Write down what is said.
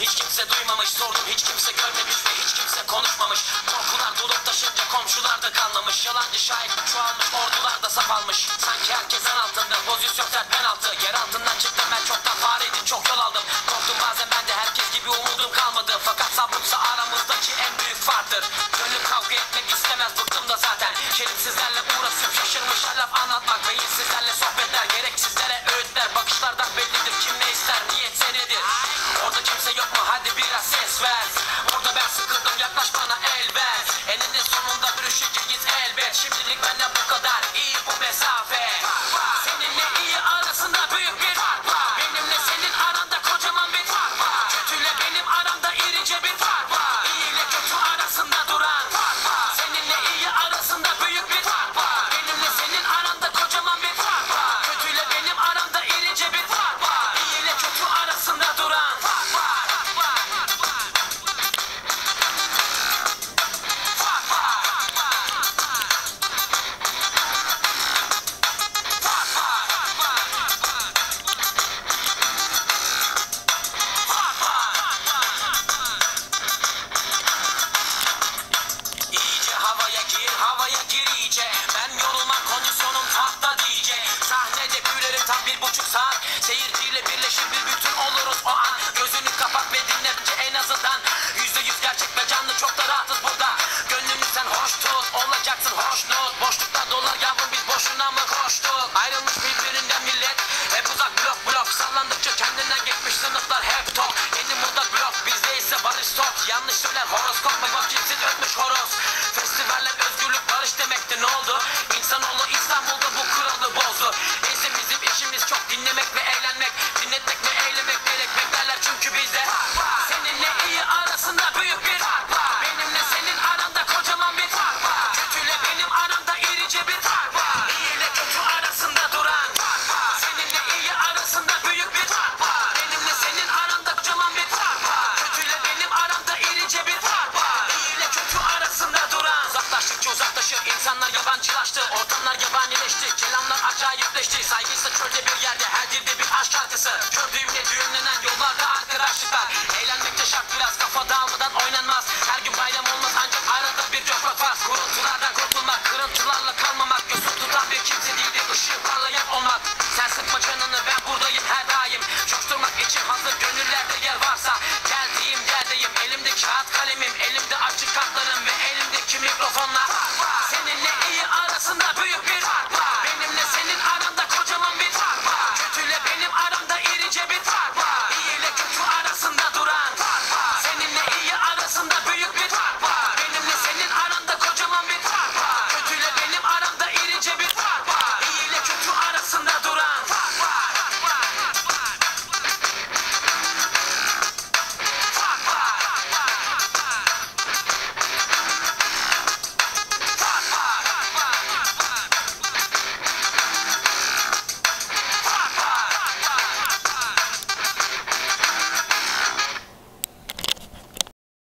hiç kimse duymamış Sordum hiç kimse görmemiş ve hiç kimse konuşmamış. Korkular dolup taşınca komşular da kalmamış. Yalancı şahit çoğalmış ordular da saf almış. Sanki herkes en altında pozisyon sert penaltı Yer altından çıktım ben çoktan fareydim çok yol aldım. Korktum bazen ben de herkes gibi umudum kalmadı. Fakat sabrımsa aramızdaki en büyük farktır. Gönlüm kavga etmek istemez bıktım da zaten. Şerefsizlerle uğraşıp şaşırmış laf anlatmak Beyinsizlerle sohbetler gereksizlere öğütler. Bakışlardan bellidir kim ne ister niyet biraz ses ver. Orada ben sıkıldım yaklaş bana el ver Eninde sonunda görüşeceğiz elbet. Şimdilik benden bu kadar iyi koştuk Ayrılmış birbirinden millet. Hep uzak blok blok Sallandıkça kendinden geçmiş sınıflar hep tok Yeni moda blok bizde ise barış tok Yanlış söyler horoskop ve vakitsiz ötmüş horoz. Festivaller özgürlük barış demekti ne oldu? İnsanoğlu İstanbul'da bu kuralı bozdu. Neyse bizim işimiz çok dinlemek ve eğlenmek Dinletmek ve İnsanlar yabancılaştı, ortamlar yabanileşti Kelamlar acayipleşti, saygıysa çölde bir yerde Her dilde bir aşk şarkısı. Gördüğümle düğümlenen yollarda arkadaşlıklar. Eğlenmekte şart biraz, kafa dağılmadan oynanmaz. Her gün bayram olmaz ancak arada bir coşma farz. Kuruntulardan kurtulmak, kırıntılarla kalmamak. Gözüm tutan bir kimse değildi, ışığı parlayan olmak. Sen sıkma canını, ben buradayım her daim. Coşturmak için hazır gönüllerde yer varsa Geldiğim yerdeyim, elimde kağıt kalemim Elimde açık kartlarım ve elimdeki mikrofonlar?